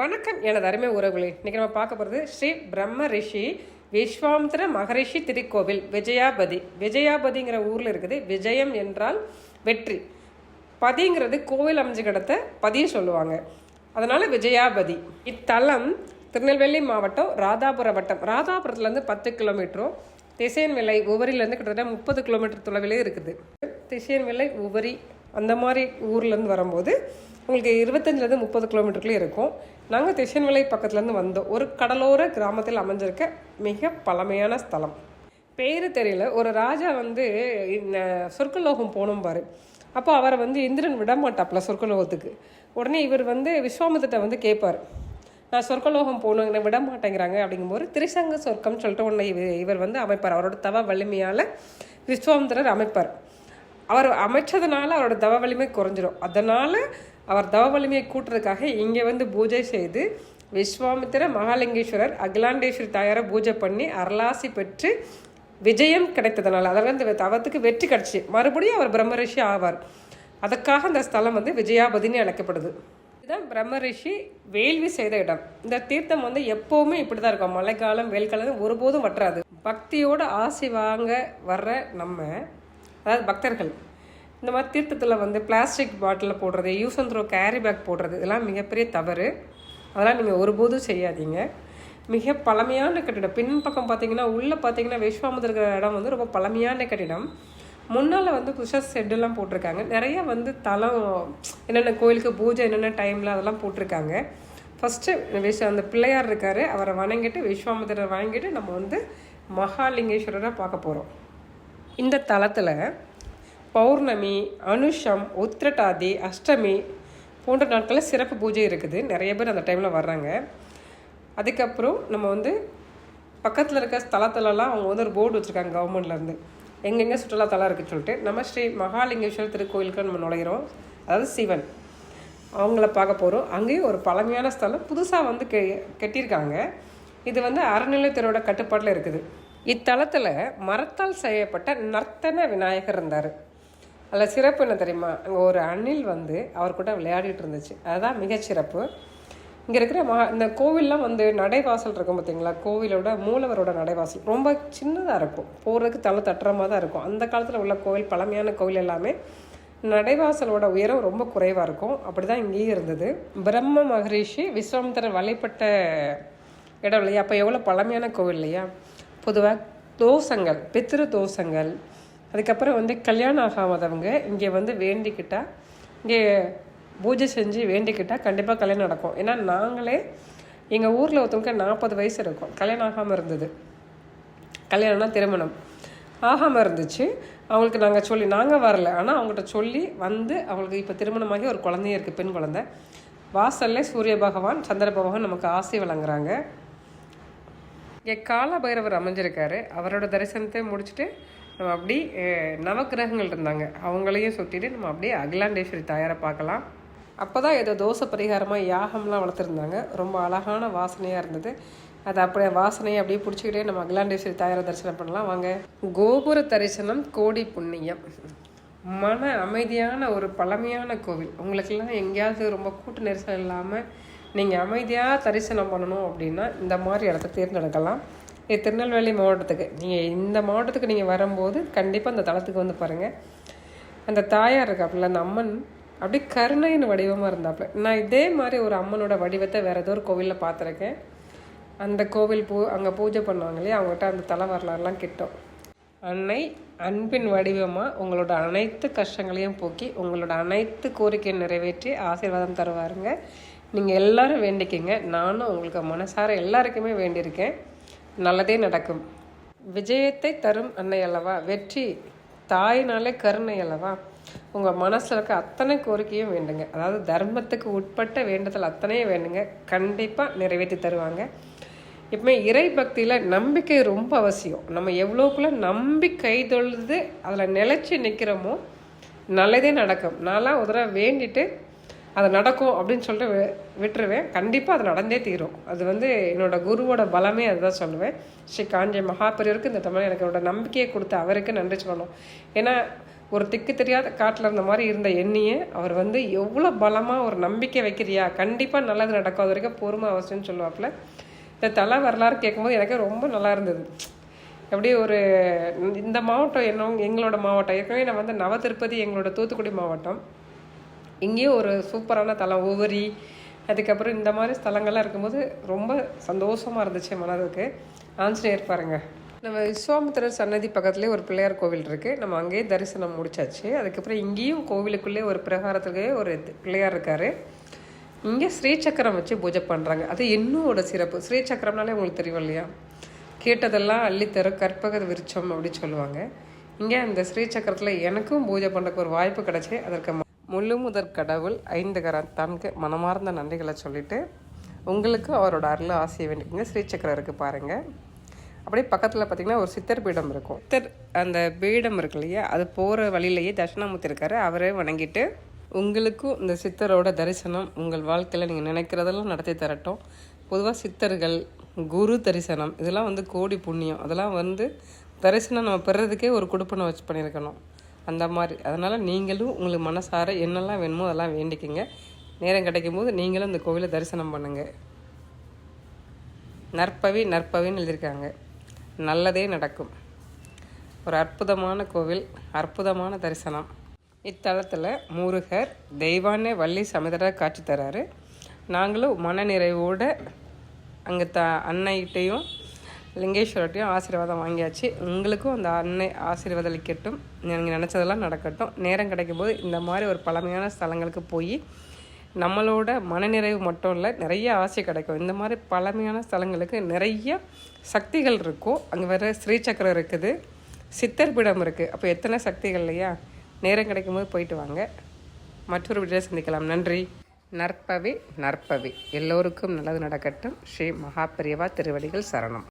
வணக்கம். எனது அருமை உறவுகளே இன்னைக்கு நம்ம பார்க்க போகிறது ஸ்ரீ பிரம்ம ரிஷி விஸ்வாமித்திர மகரிஷி திருக்கோவில் விஜயாபதி. விஜயாபதிங்கிற ஊரில் இருக்குது. விஜயம் என்றால் வெற்றி. பதிங்கிறது கோவில் அமைஞ்சு கிடத்த பதிய சொல்லுவாங்க. அதனால் விஜயாபதி. இத்தலம் திருநெல்வேலி மாவட்டம் ராதாபுரம் வட்டம். ராதாபுரத்துலேருந்து பத்து கிலோமீட்டரும் திசையன் விலை உவரிலேருந்து கிட்டத்தட்ட முப்பது கிலோமீட்டர் தொலைவிலே இருக்குது. திசையன் விலை உவரி அந்த மாதிரி ஊர்லேருந்து வரும்போது உங்களுக்கு இருபத்தஞ்சிலேருந்து முப்பது கிலோமீட்டருக்குள்ளே இருக்கும். நாங்கள் திசன்விலை பக்கத்துலேருந்து வந்தோம். ஒரு கடலோர கிராமத்தில் அமைஞ்சிருக்க மிக பழமையான ஸ்தலம். பேர் தெரியல. ஒரு ராஜா வந்து இந்த சொர்க்கலோகம் போகணும் பாரு. அப்போ அவரை வந்து இந்திரன் விட மாட்டாப்ல சொர்க்கலோகத்துக்கு. உடனே இவர் வந்து விஸ்வாமித்திட்ட வந்து கேட்பார். நான் சொர்க்கலோகம் போகணும் என்னை விட மாட்டேங்கிறாங்க அப்படிங்கும்போது திரிசங்க சொர்க்கம்னு சொல்லிட்டு ஒன்று இவர் இவர் வந்து அமைப்பார். அவரோட தவ வலிமையால் விஸ்வாமித்திரர் அமைப்பார். அவர் அமைச்சதுனால அவரோட தவ வலிமை குறைஞ்சிடும் அதனால் அவர் தவ வலிமையை கூட்டுறதுக்காக இங்கே வந்து பூஜை செய்து விஸ்வாமித்திர மகாலிங்கேஸ்வரர் அகிலாண்டேஸ்வரி தாயாரை பூஜை பண்ணி அருளாசி பெற்று விஜயம் கிடைத்ததுனால அதாவது அந்த தவத்துக்கு வெற்றி கிடச்சி. மறுபடியும் அவர் பிரம்மரிஷி ஆவார். அதுக்காக அந்த ஸ்தலம் வந்து விஜயாபதினு அழைக்கப்படுது. இதுதான் பிரம்மரிஷி வேள்வி செய்த இடம். இந்த தீர்த்தம் வந்து எப்போவுமே இப்படி தான் இருக்கும். மழைக்காலம் வெயில் காலம் ஒருபோதும் வற்றாது. பக்தியோட ஆசை வாங்க வர்ற நம்ம அதாவது பக்தர்கள். இந்த மாதிரி தீர்த்தத்தில் வந்து பிளாஸ்டிக் பாட்டிலில் போடுறது use and throw carry bag போடுறது இதெல்லாம் மிகப்பெரிய தவறு. அதெல்லாம் நீங்கள் ஒருபோதும் செய்யாதீங்க. மிக பழமையான கட்டிடம். பின்பக்கம் பார்த்தீங்கன்னா உள்ளே பார்த்தீங்கன்னா விஸ்வாமுதர் இருக்கிற இடம் வந்து ரொம்ப பழமையான கட்டிடம். முன்னால் வந்து புஷஸ் ஷெட்டெல்லாம் போட்டிருக்காங்க. நிறைய வந்து தலம் என்னென்ன கோயிலுக்கு பூஜை என்னென்ன டைமில் அதெல்லாம் போட்டிருக்காங்க. ஃபஸ்ட்டு விஷ அந்த பிள்ளையார் இருக்கார். அவரை வணங்கிட்டு விஸ்வாமுதரை வணங்கிட்டு நம்ம வந்து மகாலிங்கேஸ்வரரை பார்க்க போகிறோம் இந்த தலத்தில் பௌர்ணமி அனுஷம் உத்திரட்டாதி அஷ்டமி போன்ற நாட்களில் சிறப்பு பூஜை இருக்குது. நிறைய பேர் அந்த டைமில் வர்றாங்க. அதுக்கப்புறம் நம்ம வந்து பக்கத்தில் இருக்க ஸ்தலத்துலலாம் அவங்க வந்து ஒரு போர்டு வச்சுருக்காங்க கவர்மெண்ட்லேருந்து எங்கெங்கே சுற்றுலாத்தலம் இருக்குன்னு சொல்லிட்டு நம்ம ஸ்ரீ மகாலிங்கேஸ்வரர் திருக்கோயிலுக்கு நம்ம நுழைகிறோம் அதாவது சிவன். அவங்கள பார்க்க போகிறோம் அங்கேயும் ஒரு பழமையான ஸ்தலம் புதுசாக வந்து கெ கட்டியிருக்காங்க. இது வந்து அறநிலையத்துறையோட கட்டுப்பாட்டில் இருக்குது. இத்தலத்தில் மரத்தால் செய்யப்பட்ட நர்த்தன விநாயகர் இருந்தார். அதில் சிறப்பு என்ன தெரியுமா? அங்கே ஒரு அணில் வந்து அவர் கூட விளையாடிட்டு இருந்துச்சு. அதுதான் மிகச்சிறப்பு இங்கே இருக்கிற மகா இந்த கோவில்லாம் வந்து நடைவாசல் இருக்கும் பார்த்தீங்களா கோவிலோட மூலவரோட நடைவாசல். ரொம்ப சின்னதாக இருக்கும். போகிறதுக்கு தலை தட்டுறமாக தான் இருக்கும். அந்த காலத்தில் உள்ள கோவில் பழமையான கோவில் எல்லாமே நடைவாசலோட உயரம் ரொம்ப குறைவாக இருக்கும். அப்படி தான் இங்கேயும் இருந்தது. பிரம்ம மகரிஷி விஸ்வாமித்திரர் வழிபட்ட இடம் இல்லையா? அப்போ எவ்வளோ பழமையான கோவில் இல்லையா? பொதுவாக தோசங்கள் பித்திரு தோஷங்கள் அதுக்கப்புறம் வந்து கல்யாணம் ஆகாமதவங்க இங்கே வந்து வேண்டிக்கிட்டால் இங்கே பூஜை செஞ்சு வேண்டிக்கிட்டால் கண்டிப்பாக கல்யாணம் நடக்கும். ஏன்னா நாங்களே எங்கள் ஊரில் ஒருத்தவங்க நாற்பது வயசு இருக்கும். கல்யாணம் ஆகாமல் இருந்தது. கல்யாணம்னா திருமணம். ஆகாமல் இருந்துச்சு. அவங்களுக்கு நாங்கள் சொல்லி நாங்கள் வரல. ஆனால் அவங்கள்ட்ட சொல்லி வந்து அவங்களுக்கு இப்போ திருமணமாகி ஒரு குழந்தையும் இருக்குது பெண் குழந்தை. வாசல்ல சூரிய பகவான் சந்திர பகவான் நமக்கு ஆசை வழங்குறாங்க. இங்கே கால பைரவர் அமைஞ்சிருக்காரு. அவரோட தரிசனத்தை முடிச்சுட்டு நம்ம அப்படி நவக்கிரகங்கள் இருந்தாங்க. அவங்களையும் சுற்றிட்டு நம்ம அப்படியே அகிலாண்டேஸ்வரி தாயாரை பார்க்கலாம். அப்போ தான் ஏதோ தோசை பரிகாரமாக யாகம்லாம் வளர்த்துருந்தாங்க. ரொம்ப அழகான வாசனையாக இருந்தது. அது அப்படியே வாசனையை அப்படியே பிடிச்சிக்கிட்டே நம்ம அகிலாண்டேஸ்வரி தாயாரை தரிசனம் பண்ணலாம். வாங்க. கோபுர தரிசனம் கோடி புண்ணியம். மன அமைதியான ஒரு பழமையான கோவில். உங்களுக்கெல்லாம் எங்கேயாவது ரொம்ப கூட்ட நெரிசல் இல்லாமல் நீங்கள் அமைதியாக தரிசனம் பண்ணணும் அப்படின்னா இந்த மாதிரி இடத்த தேர்ந்தெடுக்கலாம். இது திருநெல்வேலி மாவட்டத்துக்கு. நீங்கள் இந்த மாவட்டத்துக்கு நீங்கள் வரும்போது கண்டிப்பாக அந்த தளத்துக்கு வந்து பாருங்கள் அந்த தாயார் இருக்காப்புல அந்த அம்மன் அப்படியே கருணையின் வடிவமாக இருந்தாப்புல. நான் இதே மாதிரி ஒரு அம்மனோட வடிவத்தை வேறு ஏதோ ஒரு கோவிலில் பார்த்துருக்கேன். அந்த கோவில் பூ அங்கே பூஜை பண்ணுவாங்க இல்லையா அவங்ககிட்ட அந்த தலை வரலாறுலாம் கிட்டோம். அன்னை அன்பின் வடிவமாக உங்களோட அனைத்து கஷ்டங்களையும் போக்கி உங்களோட அனைத்து கோரிக்கையை நிறைவேற்றி ஆசீர்வாதம் தருவாருங்க. நீங்கள் எல்லாரும் வேண்டிக்கிங்க. நானும் உங்களுக்கு மனசார எல்லாருக்குமே வேண்டியிருக்கேன். நல்லதே நடக்கும். விஜயத்தை தரும் அன்னை அல்லவா? வெற்றி தாய்னாலே கருணை அல்லவா? உங்கள் மனசில் இருக்க அத்தனை கோரிக்கையும் வேண்டுங்க. அதாவது தர்மத்துக்கு உட்பட்ட வேண்டுதல் அத்தனையும் வேண்டுங்க. கண்டிப்பாக நிறைவேற்றி தருவாங்க. எப்பவுமே இறை பக்தியில் நம்பிக்கை ரொம்ப அவசியம். நம்ம எவ்வளோக்குள்ள நம்பி கை தொழுது அதில் நிலைச்சி நிற்கிறோமோ நல்லதே நடக்கும். நான்லாம் ஒரு தடவை வேண்டிட்டு அது நடக்கும் அப்படின்னு சொல்லிட்டு வி- விட்டுருவேன். கண்டிப்பாக அது நடந்தே தீரும். அது வந்து என்னோட குருவோட பலமே அதுதான் சொல்லுவேன். ஸ்ரீ காஞ்சி மகாபெரியருக்கு இந்த தமிழ் எனக்கு என்னோட நம்பிக்கையை கொடுத்த அவருக்கு நன்றி சொல்லணும். ஏன்னா ஒரு திக்கு தெரியாத காட்டில் இருந்த மாதிரி இருந்த எண்ணியை அவர் வந்து எவ்வளோ பலமாக ஒரு நம்பிக்கை வைக்கிறியா? கண்டிப்பாக நல்லது நடக்கும். அது வரைக்கும் பொறுமை அவசியம்னு சொல்லுவாப்புல. இந்த தலை வரலாறு கேட்கும்போது எனக்கு ரொம்ப நல்லா இருந்தது. எப்படி ஒரு இந்த மாவட்டம் என்ன எங்களோட மாவட்டம். ஏற்கனவே நான் வந்து நவ திருப்பதி எங்களோட தூத்துக்குடி மாவட்டம். இங்கேயும் ஒரு சூப்பரான தலம் ஒவ்வொரி அதுக்கப்புறம் இந்த மாதிரி ஸ்தலங்கள்லாம் இருக்கும்போது ரொம்ப சந்தோஷமாக இருந்துச்சு மனதுக்கு. ஆஞ்சநேயர் பாருங்கள் நம்ம விஸ்வாமித்திரர் சன்னதி பக்கத்துலேயே ஒரு பிள்ளையார் கோவில் இருக்குது நம்ம அங்கேயே தரிசனம் முடிச்சாச்சு. அதுக்கப்புறம் இங்கேயும் கோவிலுக்குள்ளே ஒரு பிரகாரத்துக்கு ஒரு பிள்ளையார் இருக்கார். இங்கே ஸ்ரீசக்கரம் வச்சு பூஜை பண்ணுறாங்க அது என்னோட சிறப்பு. ஸ்ரீசக்கரம்னாலே உங்களுக்கு தெரியும் இல்லையா? கேட்டதெல்லாம் அள்ளித்தரும் கற்பக விருச்சம் அப்படின்னு சொல்லுவாங்க. இங்கே அந்த ஸ்ரீசக்கரத்தில் எனக்கும் பூஜை பண்ணுறக்கு ஒரு வாய்ப்பு கிடச்சி அதற்கு முழு முதற் கடவுள் ஐந்து கரம் தனக்கு மனமார்ந்த நன்றிகளை சொல்லிவிட்டு உங்களுக்கு அவரோட அருள் ஆசையை வேண்டிக்கங்க ஸ்ரீசக்கரம் இருக்குது பாருங்கள் அப்படியே பக்கத்தில் பார்த்தீங்கன்னா ஒரு சித்தர் பீடம் இருக்கும். சித்தர் அந்த பீடம் இருக்கு இல்லையா? அது போகிற வழியிலேயே தட்சிணாமூர்த்தி இருக்காரு அவரே வணங்கிட்டு உங்களுக்கும் இந்த சித்தரோட தரிசனம் உங்கள் வாழ்க்கையில் நீங்கள் நினைக்கிறதெல்லாம் நடத்தி தரட்டும். பொதுவாக சித்தர்கள் குரு தரிசனம் இதெல்லாம் வந்து கோடி புண்ணியம். அதெல்லாம் வந்து தரிசனம் நம்ம பெறதுக்கே ஒரு கொடுப்பனை வச்சு பண்ணியிருக்கணும். அந்த மாதிரி. அதனால் நீங்களும் உங்களுக்கு மனசார என்னெல்லாம் வேணுமோ அதெல்லாம் வேண்டிக்கங்க. நேரம் கிடைக்கும் போது நீங்களும் இந்த கோவிலை தரிசனம் பண்ணுங்கள் நற்பவி நற்பவின்னு எழுதியிருக்காங்க. நல்லதே நடக்கும். ஒரு அற்புதமான கோவில் அற்புதமான தரிசனம். இத்தலத்தில் முருகர் தெய்வானே வள்ளி சமுதிர காட்சி தராரு. நாங்களும் மனநிறைவோடு அங்கே த அன்னைகிட்டையும் லிங்கேஸ்வரர்ட்டையும் ஆசீர்வாதம் வாங்கியாச்சு. உங்களுக்கும் அந்த அன்னை ஆசீர்வாதம் அளிக்கட்டும் நீங்கள் நினச்சதெல்லாம் நடக்கட்டும். நேரம் கிடைக்கும்போது இந்த மாதிரி ஒரு பழமையான ஸ்தலங்களுக்கு போய் நம்மளோட மனநிறைவு மட்டும் இல்லை நிறைய ஆசை கிடைக்கும். இந்த மாதிரி பழமையான ஸ்தலங்களுக்கு நிறைய சக்திகள் இருக்கும் அங்கே வேறு ஸ்ரீசக்கரம் இருக்குது சித்தர் பீடம் இருக்குது அப்போ எத்தனை சக்திகள் இல்லையா? நேரம் கிடைக்கும்போது போயிட்டு வாங்க. மற்றொரு வீடியோ சந்திக்கலாம். நன்றி. நற்பவி நற்பவி. எல்லோருக்கும் நல்லது நடக்கட்டும். ஸ்ரீ மகாபெரியவா திருவடிகள் சரணம்.